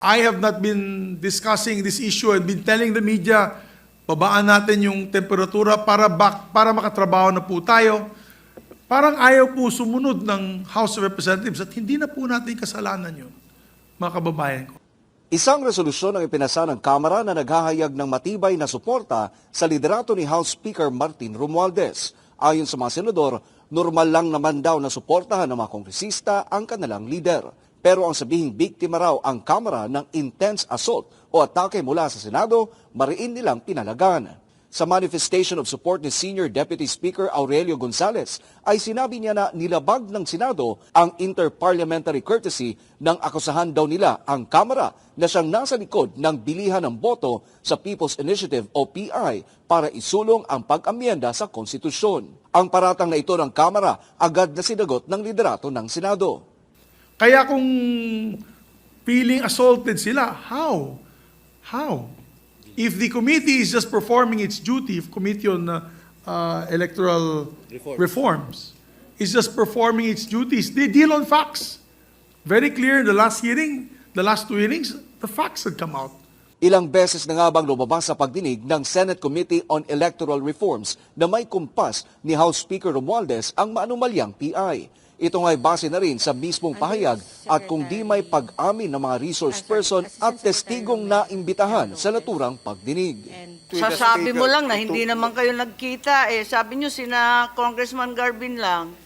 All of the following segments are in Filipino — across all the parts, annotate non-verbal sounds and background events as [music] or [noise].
I have not been discussing this issue and been telling the media, babaan natin yung temperatura para bak, para makatrabaho na po tayo. Parang ayaw po sumunod ng House of Representatives at hindi na po natin kasalanan yun, mga kababayan ko. Isang resolusyon ang ipinasa ng Kamara na naghahayag ng matibay na suporta sa liderato ni House Speaker Martin Romualdez. Ayon sa mga senador, normal lang naman daw na suportahan ng mga kongresista ang kanilang leader. Pero ang sabihing biktima raw ang Kamara ng intense assault o atake mula sa Senado, mariin nilang pinalagan. Sa manifestation of support ni Senior Deputy Speaker Aurelio Gonzales ay sinabi niya na nilabag ng Senado ang interparliamentary courtesy nang akusahan daw nila ang Kamara na siyang nasa likod ng bilihan ng boto sa People's Initiative o PI para isulong ang pag-amyenda sa konstitusyon. Ang paratang na ito ng Kamara agad na sinagot ng liderato ng Senado. Kaya kung feeling assaulted sila, how? How? If the committee is just performing its duty, if Committee on uh, uh, Electoral Reforms. is just performing its duties, they deal on facts. Very clear in the last hearing, the last two hearings, the facts had come out. Ilang beses na nga bang lumabas sa pagdinig ng Senate Committee on Electoral Reforms na may kumpas ni House Speaker Romualdez ang maanumalyang PI. Ito nga'y base na rin sa mismong pahayag at kung di may pag-amin ng mga resource person at testigong naimbitahan sa naturang pagdinig. Sasabi mo lang na hindi naman kayo nagkita eh. Sabi nyo sina Congressman Garvin lang.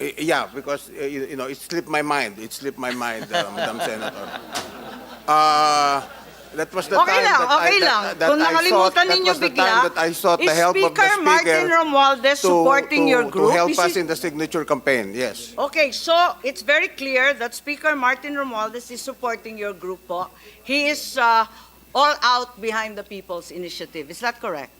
Eh, Yeah, because, uh, you you know, it slipped my mind. It slipped my mind, uh, Madam Senator. [laughs] Uh, that was the Okay time lang, that I, okay that- lang. that Kung I nakalimutan sought, that ninyo the bigla, time that I sought the help of the Speaker. Martin Romualdez to- supporting to- your group? To help us in the signature campaign, yes. Okay, so it's very clear that Speaker Martin Romualdez is supporting your group po. He is uh, all out behind the People's Initiative. Is that correct?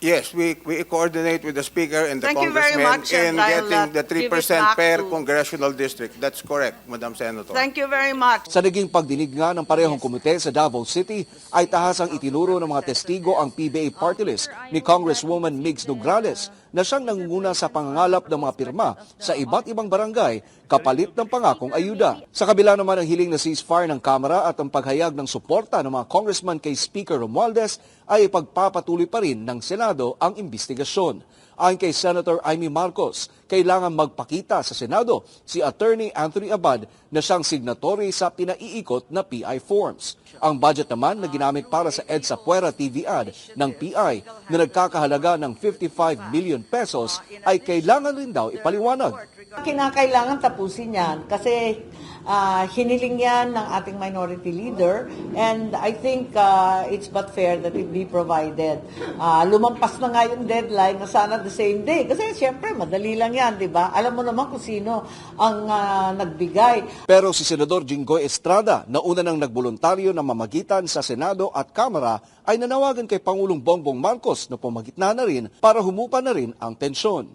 Yes, we, we coordinate with the Speaker and the Thank you very Congressman much, in getting uh, the give it 3% back per to- congressional district. That's correct, Madam Senator. Thank you very much. Sa naging pagdinig nga ng parehong komite sa Davao City ay tahasang itinuro ng mga testigo ang PBA party list ni Congresswoman Migs Nograles na siyang nangunguna sa pangangalap ng mga pirma sa iba't ibang barangay kapalit ng pangakong ayuda. Sa kabila naman ng hiling na ceasefire ng Kamara at ang paghayag ng suporta ng mga congressman kay Speaker Romualdez ay ipagpapatuloy pa rin ng Senado ang investigasyon. Ayon kay Senator Amy Marcos, kailangan magpakita sa Senado si Attorney Anthony Abad na siyang signatory sa pinaiikot na PI forms. Ang budget naman na ginamit para sa EDSA Puera TV ad ng PI na nagkakahalaga ng 55 million pesos ay kailangan rin daw ipaliwanag. Kinakailangan tapusin yan kasi ah, hiniling yan ng ating minority leader and I think ah, it's but fair that it be provided. Ah, lumampas na nga yung deadline na sana the same day kasi siyempre madali lang yan, di ba? Alam mo naman kung sino ang ah, nagbigay. Pero si Senador Jinggoy Estrada na una nang nagboluntaryo na mamagitan sa Senado at Kamara ay nanawagan kay Pangulong Bongbong Marcos na pumagitna na rin para humupa na rin ang tensyon.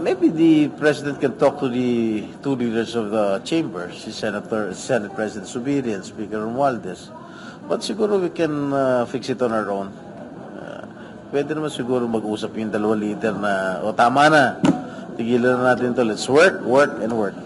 Maybe the president can talk to the two leaders of the chamber, si Senator, Senate President Subiri and Speaker Romualdez. But siguro we can uh, fix it on our own. Pwede naman siguro mag-usap yung dalawa leader na, o tama na, tigilan na natin to. Let's work, work, and work.